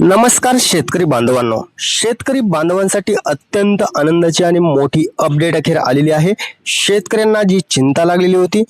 नमस्कार शेतकरी बांधवांनो. शेतकरी बांधवांसाठी अत्यंत आनंदाची आणि मोठी अपडेट अखेर आलेली आहे. शेतकऱ्यांना जी चिंता लागलेली होती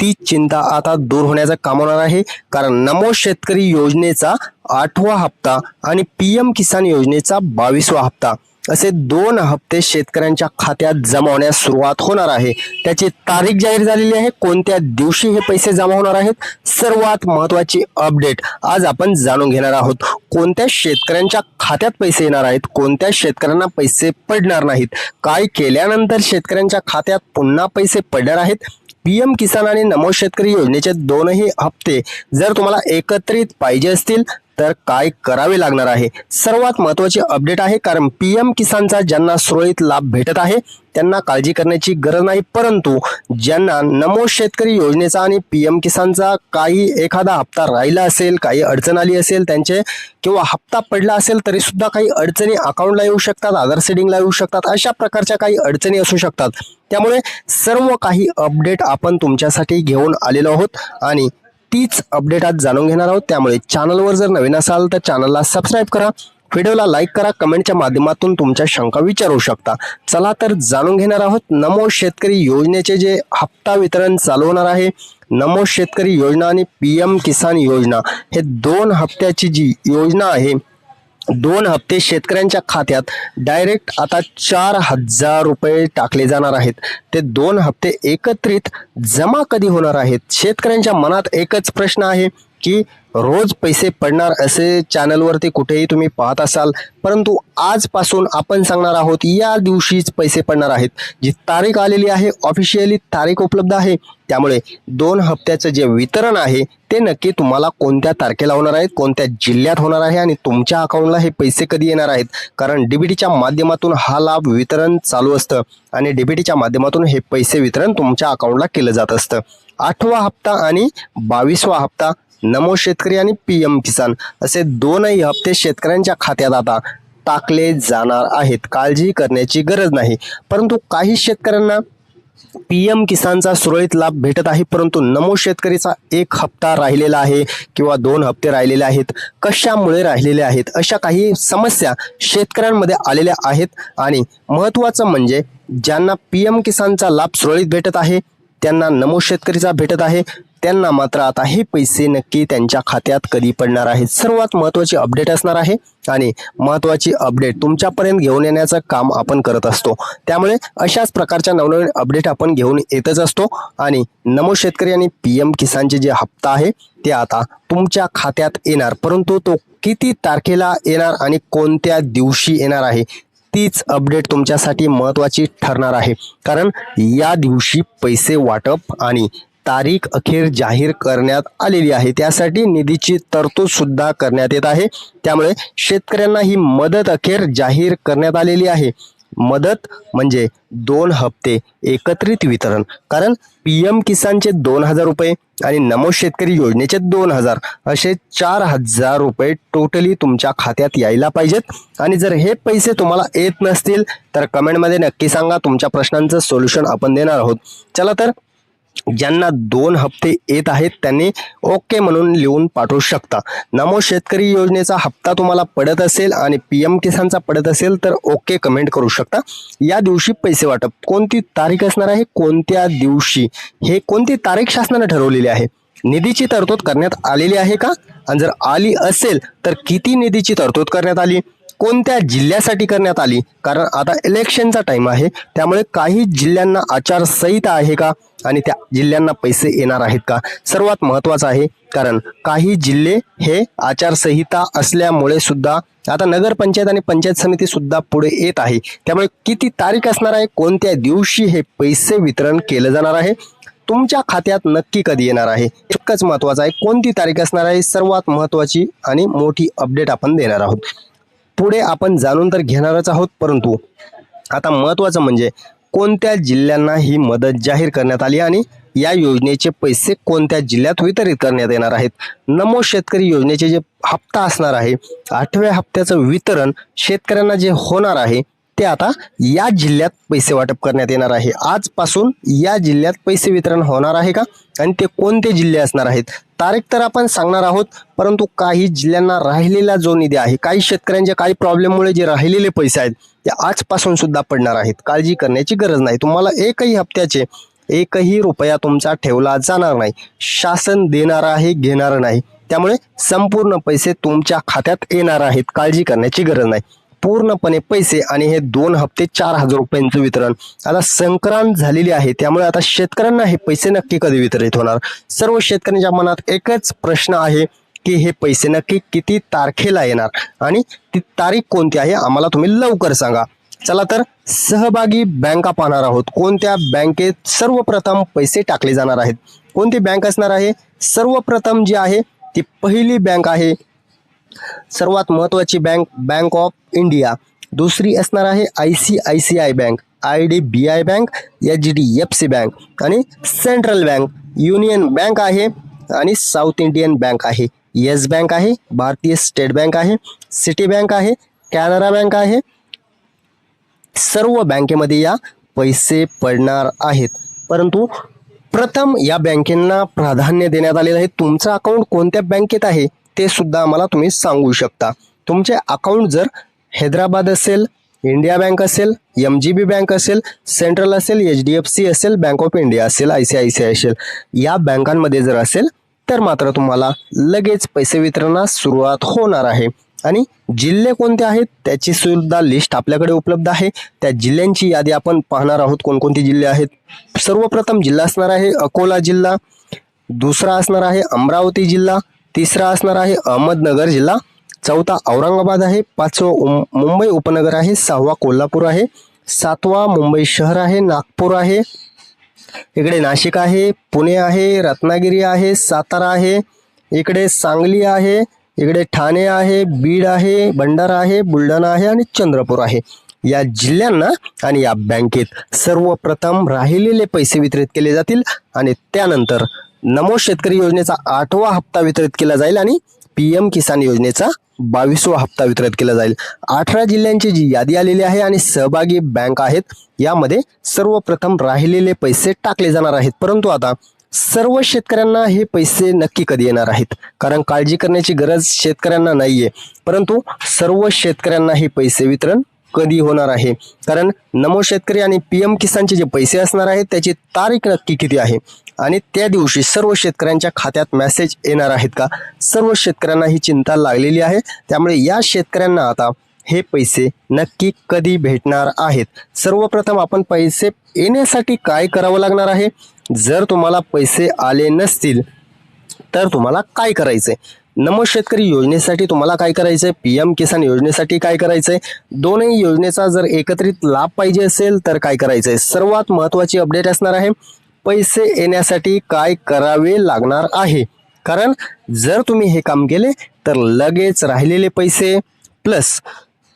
ती चिंता आता दूर होण्याचं काम होणार आहे. कारण नमो शेतकरी योजनेचा आठवा हप्ता आणि पी एम किसान योजनेचा बावीसवा हप्ता. असे दोन हप्ते शेतकऱ्यांच्या खात्यात जमा होण्यास सुरुवात होणार आहे. त्याची तारीख जाहीर झालेली आहे. कोणत्या दिवशी हे पैसे जमा होणार आहेत? सर्वात महत्वाची अपडेट आज आपण जाणून घेणार आहोत. कोणत्या शेतकऱ्यांच्या खात्यात पैसे येणार आहेत? कोणत्या शेतकऱ्यांना पैसे पडणार नाहीत? काय केल्यानंतर शेतकऱ्यांच्या खात्यात पुन्हा पैसे पडणार आहेत? पीएम किसान आणि नमो शेतकरी योजनेचे दोनही हप्ते जर तुम्हाला एकत्रित पाहिजे असतील तर काय करावे लागणार आहे? सर्वात महत्वाची अपडेट आहे कारण पी एम किसानचा ज्यांना सुरळीत लाभ भेटत आहे त्यांना काळजी करण्याची गरज नाही. परंतु ज्यांना नमो शेतकरी योजनेचा आणि पी एम किसानचा काही एखादा हप्ता राहिला असेल काही अडचण आली असेल त्यांचे किंवा हप्ता पडला असेल तरी सुद्धा काही अडचणी अकाउंटला येऊ शकतात आधार सेडिंगला येऊ शकतात अशा प्रकारच्या काही अडचणी असू शकतात. त्यामुळे सर्व काही अपडेट आपण तुमच्यासाठी घेऊन आलेलो आहोत आणि तीच अपडेट आज जाणून घेणार आहोत. त्यामुळे चॅनलवर जर नवीन असाल तर चॅनलला सबस्क्राईब करा. व्हिडिओला लाईक करा. कमेंटच्या माध्यमातून तुमच्या शंका विचारू शकता. चला तर जाणून घेणार आहोत. नमो शेतकरी योजनेचे जे हप्ता वितरण चालू होणार आहे. नमो शेतकरी योजना आणि पी एम किसान योजना हे दोन हप्त्याची जी योजना आहे दोन हप्ते शेतकऱ्यांच्या खात्यात डायरेक्ट आता चार हजार रुपये टाकले जाणार आहेत. ते दोन हप्ते एकत्रित जमा कधी होणार आहेत? शेतकऱ्यांच्या मनात एकच प्रश्न आहे. की रोज पैसे पडणार असे चॅनलवरती कुठेही तुम्ही पाहत असाल परंतु आजपासून आपण सांगणार आहोत या दिवशीच पैसे पडणार आहेत. जी तारीख आलेली आहे ऑफिशियली तारीख उपलब्ध आहे. त्यामुळे दोन हप्त्याचं जे वितरण आहे ते नक्की तुम्हाला कोणत्या तारखेला होणार आहेत कोणत्या जिल्ह्यात होणार आहे आणि तुमच्या अकाउंटला हे पैसे कधी येणार आहेत? कारण डीबीटीच्या माध्यमातून हा लाभ वितरण चालू असतं आणि डीबीटीच्या माध्यमातून हे पैसे वितरण तुमच्या अकाउंटला केलं जात असतं. आठवा हप्ता आणि बावीसवा हप्ता नमो शेतकरी आणि पी एम किसान असे दोनही हप्ते शेतकऱ्यांच्या खात्यात आता टाकले जाणार आहेत. काळजी करण्याची गरज नाही. परंतु काही शेतकऱ्यांना पी एम किसानचा सुरळीत लाभ भेटत आहे. परंतु नमो शेतकरीचा एक हप्ता राहिलेला आहे किंवा दोन हप्ते राहिलेले आहेत कशामुळे राहिलेले आहेत अशा काही समस्या शेतकऱ्यांमध्ये आलेल्या आहेत. आणि महत्त्वाचं म्हणजे ज्यांना पी एम किसानचा लाभ सुरळीत भेटत आहे त्यांना नमो शेतकरीचा भेटत आहे. त्यांना मात्र आता हे पैसे नक्की त्यांच्या खात्यात कधी पडणार आहेत? सर्वात महत्त्वाची अपडेट असणार आहे आणि महत्त्वाची अपडेट तुमच्यापर्यंत घेऊन येण्याचं काम आपण करत असतो. त्यामुळे अशाच प्रकारच्या नवनवीन अपडेट आपण घेऊन येतच असतो. आणि नमो शेतकरी आणि पी एम किसानचे जे हप्ता आहे ते आता तुमच्या खात्यात येणार. परंतु तो किती तारखेला येणार आणि कोणत्या दिवशी येणार आहे तीच अपडेट तुमच्यासाठी महत्त्वाची ठरणार आहे. कारण या दिवशी पैसे वाटप आणि तारीख अखेर जाहीर करण्यात आलेली आहे. त्यासाठी निधीची तरतूद सुद्धा करण्यात येत आहे. त्यामुळे शेतकऱ्यांना ही मदत अखेर जाहीर करण्यात आलेली आहे. मदत म्हणजे दोन हप्ते एकत्रित वितरण. कारण पी एम किसानचे दोन हजार रुपये आणि नमो शेतकरी योजनेचे दोन हजार असे चार हजार रुपये टोटली तुमच्या खात्यात यायला पाहिजेत. आणि जर हे पैसे तुम्हाला येत नसतील तर कमेंटमध्ये नक्की सांगा. तुमच्या प्रश्नांचं सोल्युशन आपण देणार आहोत. चला तर ज्यांना दोन हप्ते येत आहेत त्यांनी ओके म्हणून लिहून पाठवू शकता. नमो शेतकरी योजनेचा हप्ता तुम्हाला पडत असेल आणि पी एम किसानचा पडत असेल तर ओके कमेंट करू शकता. या दिवशी पैसे वाटप. कोणती तारीख असणार आहे? कोणत्या दिवशी? हे कोणती तारीख शासनाने ठरवलेली आहे? निधीची तरतूद करण्यात आलेली आहे का? आणि जर आली असेल तर किती निधीची तरतूद करण्यात आली? कोणत्या जिल्ह्यासाठी करण्यात आली? कारण आता इलेक्शनचा टाइम आहे त्यामुळे काही जिल्ह्यांना आचारसंहिता आहे का? आणि त्या जिल्ह्यांना पैसे येणार आहेत का? सर्वात महत्त्वाचं आहे कारण काही जिल्हे हे आचारसंहिता असल्यामुळे सुद्धा आता नगरपंचायत आणि पंचायत समिती सुद्धा पुढे येत आहे. त्यामुळे किती तारीख असणार आहे कोणत्या दिवशी हे पैसे वितरण केलं जाणार आहे तुमच्या खात्यात नक्की कधी येणार आहे? इतकंच महत्त्वाचं आहे कोणती तारीख असणार आहे सर्वात महत्त्वाची आणि मोठी अपडेट आपण देणार आहोत. पुढे आपण जाणून तर घेणारच आहोत परंतु आता महत्त्वाचं म्हणजे कोणत्या जिल्ह्यांना ही मदत जाहीर करण्यात आली आणि या योजनेचे पैसे कोणत्या जिल्ह्यात वितरित करण्यात येणार आहेत? नमो शेतकरी योजनेचे जे हप्ता असणार आहे आठव्या हप्त्याचं वितरण शेतकऱ्यांना जे होणार आहे ते आता या जिल्ह्यात पैसे वाटप करण्यात येणार आहे. आजपासून या जिल्ह्यात पैसे वितरण होणार आहे का? आणि ते कोणते जिल्हे असणार आहेत? तारीख तर आपण सांगणार आहोत परंतु काही जिल्ह्यांना राहिलेला जो निधी आहे काही शेतकऱ्यांच्या काही प्रॉब्लेममुळे जे राहिलेले पैसे आहेत ते आजपासून सुद्धा पडणार आहेत. काळजी करण्याची गरज नाही. तुम्हाला एकही हप्त्याचे एकही रुपया तुमचा ठेवला जाणार नाही. शासन देणार आहे घेणार नाही. त्यामुळे संपूर्ण पैसे तुमच्या खात्यात येणार आहेत. काळजी करण्याची गरज नाही. पूर्णपणे पैसे आणि हे दोन हप्ते चार हजार रुपयांचं वितरण. आता संक्रांत झालेली आहे त्यामुळे आता शेतकऱ्यांना हे पैसे नक्की कधी वितरित होणार? सर्व शेतकऱ्यांच्या मनात एकच प्रश्न आहे की हे पैसे नक्की किती तारखेला येणार आणि ती तारीख कोणती आहे आम्हाला तुम्ही लवकर सांगा. चला तर सहभागी बँका पाहणार आहोत कोणत्या बँकेत सर्वप्रथम पैसे टाकले जाणार आहेत? कोणती बँक असणार आहे? सर्वप्रथम जी आहे ती पहिली बँक आहे सर्वात महत्त्वाची बँक बँक ऑफ इंडिया दुसरी असणार आहे I C I C I bank I D B I bank H D F C bank आणि सेंट्रल बँक युनियन बँक आहे आणि साऊथ इंडियन बँक आहे. येस बँक आहे भारतीय स्टेट बँक आहे सिटी बँक आहे कॅनरा बँक आहे. सर्व बँकेमध्ये या पैसे पडणार आहेत. परंतु प्रथम या बँकेंना प्राधान्य देण्यात आलेलं आहे. तुमचं अकाउंट कोणत्या बँकेत आहे? ते सुद्धा आम्हाला तुम्ही सांगू शकता. तुमचे अकाउंट जर हैदराबाद असेल इंडिया बँक असेल एम जी बी बँक असेल सेंट्रल असेल एच डी एफ सी असेल बँक ऑफ इंडिया असेल I C I C I असेल या बँकांमध्ये जर असेल तर मात्र तुम्हाला लगेच पैसे वितरणास सुरुवात होणार आहे. आणि जिल्हे कोणते आहेत त्याची सुद्धा लिस्ट आपल्याकडे उपलब्ध आहे. त्या जिल्ह्यांची यादी आपण पाहणार आहोत कोणकोणते जिल्हे आहेत. सर्वप्रथम जिल्हा असणार आहे अकोला जिल्हा दुसरा असणार आहे अमरावती जिल्हा तिसरा असणार आहे अहमदनगर जिल्हा. चौथा औरंगाबाद आहे. पाचवा उम- मुंबई उपनगर आहे. सहावा कोल्हापूर आहे. सातवा मुंबई शहर आहे. नागपूर आहे. इकडे नाशिक आहे. पुणे आहे. रत्नागिरी आहे. सातारा आहे. इकडे सांगली आहे. इकडे ठाणे आहे. बीड आहे. भंडारा आहे. बुलढाणा आहे आणि चंद्रपूर आहे. या जिल्ह्यांना आणि या बँकेत सर्वप्रथम राहिलेले पैसे वितरित केले जातील आणि त्यानंतर नमो शेतकरी योजनेचा आठवा हप्ता वितरित केला जाईल आणि पी एम किसान योजनेचा बावीसवा हप्ता वितरित केला जाईल. अठरा जिल्ह्यांची जी यादी आलेली आहे आणि सहभागी बँक आहेत यामध्ये सर्वप्रथम राहिलेले पैसे टाकले जाणार आहेत. परंतु आता सर्व शेतकऱ्यांना हे पैसे नक्की कधी येणार आहेत? कारण काळजी करण्याची गरज शेतकऱ्यांना नाहीये. परंतु सर्व शेतकऱ्यांना हे पैसे वितरण कधी होणार आहे. कारण नमो शेतकरी आणि पी एम किसानचे जे पैसे असणार आहेत त्याची तारीख नक्की किती आहे? आणि त्या दिवशी सर्व शेतकऱ्यांच्या खात्यात मेसेज येणार आहेत का? सर्व शेतकऱ्यांना ही चिंता लागलेली आहे. त्यामुळे या शेतकऱ्यांना आता हे पैसे नक्की कधी भेटणार आहेत? सर्वप्रथम आपण पैसे येण्यासाठी काय करावं लागणार आहे? जर तुम्हाला पैसे आले नसतील तर तुम्हाला काय करायचंय? नमो शेतकरी योजनेसाठी तुम्हाला काय करायचंय? पी एम किसान योजनेसाठी काय करायचंय? दोनही योजनेचा जर एकत्रित लाभ पाहिजे असेल तर काय करायचंय? सर्वात महत्वाची अपडेट असणार आहे पैसे येण्यासाठी काय करावे लागणार आहे? कारण जर तुम्ही हे काम केले तर लगेच राहिलेले पैसे प्लस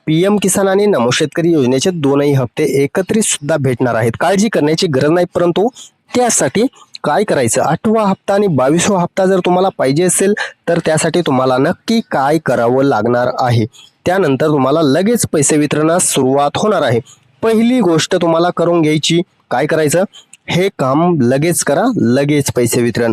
पी एम किसान आणि नमो शेतकरी योजनेचे दोनही हप्ते एकत्रित सुद्धा भेटणार आहेत. काळजी करण्याची गरज नाही परंतु त्यासाठी काय करायचं? आठवा हप्ता आणि बावीसवा हप्ता जर तुम्हाला पाहिजे असेल तर त्यासाठी तुम्हाला नक्की काय करावं लागणार आहे? त्यानंतर तुम्हाला लगेच पैसे वितरणास सुरुवात होणार आहे. पहिली गोष्ट तुम्हाला करून घ्यायची काय करायचं? हे काम लगेच करा लगेच पैसे वितरण.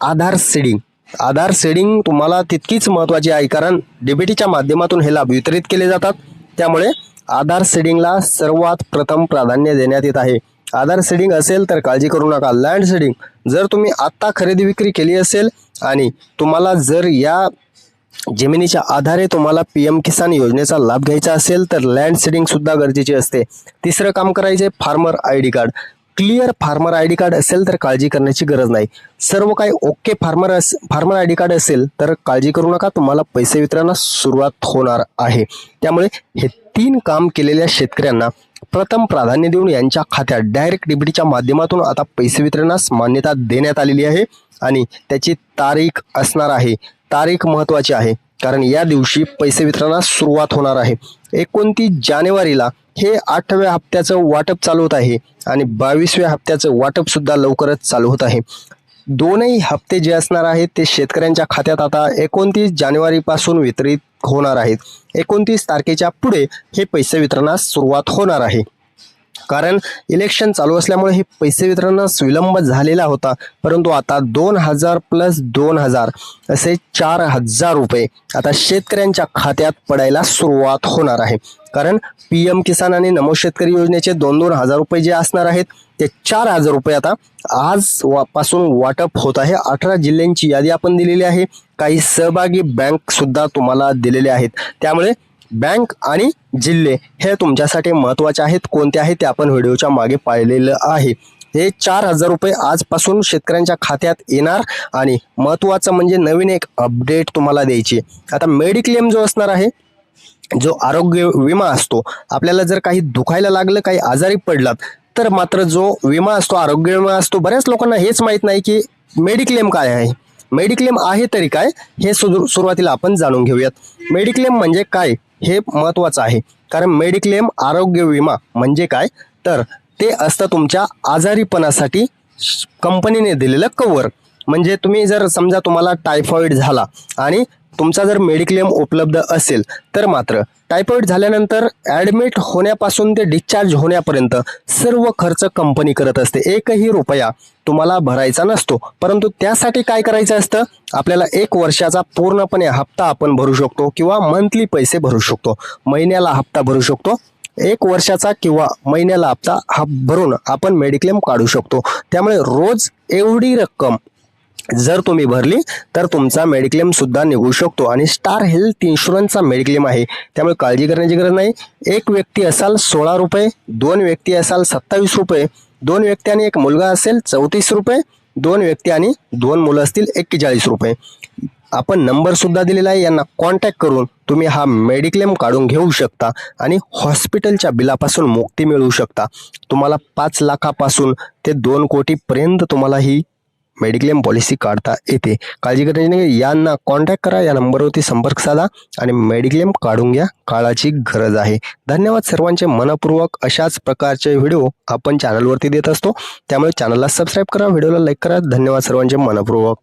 आधार सीडिंग. आधार सेडिंग तुम्हाला तितकीच महत्त्वाची आहे कारण डीबीटीच्या माध्यमातून हे लाभ वितरित केले जातात. त्यामुळे आधार सेडिंगला सर्वात प्रथम प्राधान्य देण्यात येत आहे. आधार सेडिंग असेल तर काळजी करू नका. लँड सेडिंग जर तुम्ही आत्ता खरेदी विक्री केली असेल आणि तुम्हाला जर या जमिनीच्या आधारे तुम्हाला पी एम किसान योजनेचा लाभ घ्यायचा असेल तर लँड सीडिंग सुद्धा गरजेची असते. तिसरं काम करायचे farmer I D card clear farmer I D card असेल तर काळजी करण्याची गरज नाही. सर्व काही ओके फार्मर अस फार्मर आय डी कार्ड असेल तर काळजी करू नका तुम्हाला पैसे वितरणास सुरुवात होणार आहे. त्यामुळे हे तीन काम केलेल्या शेतकऱ्यांना प्रथम प्राधान्य देऊन यांच्या खात्यात डायरेक्ट डेबिटच्या माध्यमातून आता पैसे वितरणास मान्यता देण्यात आलेली आहे आणि त्याची तारीख असणार आहे. तारीख महत्त्वाची आहे कारण या दिवशी पैसे वितरणास सुरुवात होणार आहे. एकोणतीस जानेवारीला हे आठव्या हप्त्याचं वाटप चालू होत आहे आणि बावीसव्या हप्त्याचं वाटप सुद्धा लवकरच चालू होत आहे. दोनही हप्ते जे असणार आहेत ते शेतकऱ्यांच्या खात्यात आता एकोणतीस जानेवारीपासून वितरित होणार आहेत. एकोणतीस तारखेच्या पुढे हे पैसे वितरणास सुरुवात होणार आहे. कारण इलेक्शन चालू असल्यामुळे हे पैसे वितरणास विलंब झालेला होता. परंतु आता दोन हजार प्लस दोन हजार असे चार हजार रुपये आता शेतकऱ्यांच्या खात्यात पडायला सुरुवात होणार आहे. कारण पी एम किसान आणि नमो शेतकरी योजनेचे दोन दोन हजार रुपये जे असणार आहेत ते चार हजार रुपये आता आज वा- पासून वाटप होत आहे. अठरा जिल्ह्यांची यादी आपण दिलेली आहे. काही सहभागी बँक सुद्धा तुम्हाला दिलेले आहेत. त्यामुळे बँक आणि जिल्हे हे तुमच्यासाठी महत्त्वाचे आहेत. कोणते आहेत ते आपण व्हिडिओच्या मागे पाहिलेलं आहे. हे चार हजार रुपये आजपासून शेतकऱ्यांच्या खात्यात येणार आणि महत्त्वाचं म्हणजे नवीन एक अपडेट तुम्हाला द्यायची. आता मेडिक्लेम जो असणार आहे जो आरोग्य विमा असतो आपल्याला जर काही दुखायला लागलं काही आजारी पडलात तर मात्र जो विमा असतो आरोग्य विमा असतो बऱ्याच लोकांना हेच माहीत नाही की मेडिक्लेम काय आहे. मेडिक्लेम आहे तरी काय हे सुरू सुरुवातीला आपण जाणून घेऊयात. मेडिक्लेम म्हणजे काय? हे महत्त्वाचं आहे. कारण मेडिक्लेम आरोग्य विमा म्हणजे काय? तर ते असतं तुमच्या आजारीपणासाठी श- कंपनीने दिलेलं कवर म्हणजे तुम्ही जर समजा तुम्हाला टायफॉईड झाला आणि तुमचा जर मेडिक्लेम उपलब्ध असेल तर मात्र टायफॉईड झाल्यानंतर ॲडमिट होण्यापासून ते डिस्चार्ज होण्यापर्यंत सर्व खर्च कंपनी करत असते. एकही रुपया तुम्हाला भरायचा नसतो. परंतु त्यासाठी काय करायचं असतं? आपल्याला एक वर्षाचा पूर्णपणे हप्ता आपण भरू शकतो किंवा मंथली पैसे भरू शकतो. महिन्याला हप्ता भरू शकतो. एक वर्षाचा किंवा महिन्याला हप्ता हा भरून आपण मेडिक्लेम काढू शकतो. त्यामुळे रोज एवढी रक्कम जर तुम्ही भरली तर तुमचा मेडिक्लेम सुद्धा निघू शकतो. आणि स्टार हेल्थ इन्शुरन्सचा मेडिक्लेम आहे. त्यामुळे काळजी करण्याची गरज नाही. एक व्यक्ती असाल सोळा रुपये. दोन व्यक्ती असाल सत्तावीस रुपये. दोन व्यक्ती आणि एक मुलगा असेल चौतीस रुपये. दोन व्यक्ती आणि दोन मुलं असतील एक्केचाळीस रुपये. आपण नंबरसुद्धा दिलेला आहे. यांना कॉन्टॅक्ट करून तुम्ही हा मेडिक्लेम काढून घेऊ शकता आणि हॉस्पिटलच्या बिलापासून मुक्ती मिळवू शकता. तुम्हाला पाच लाखापासून ते दोन कोटीपर्यंत तुम्हाला ही मेडिक्लेम पॉलिसी काढता येते. काळजी करायची नाही यांना कॉन्टॅक्ट करा. या नंबरवरती संपर्क साधा आणि मेडिक्लेम काढून घ्या. काळाची गरज आहे. धन्यवाद सर्वांचे मनपूर्वक अशाच प्रकारचे व्हिडिओ आपण चॅनलवरती देत असतो. त्यामुळे चॅनलला सबस्क्राईब करा. व्हिडिओला लाईक करा. धन्यवाद सर्वांचे मनपूर्वक.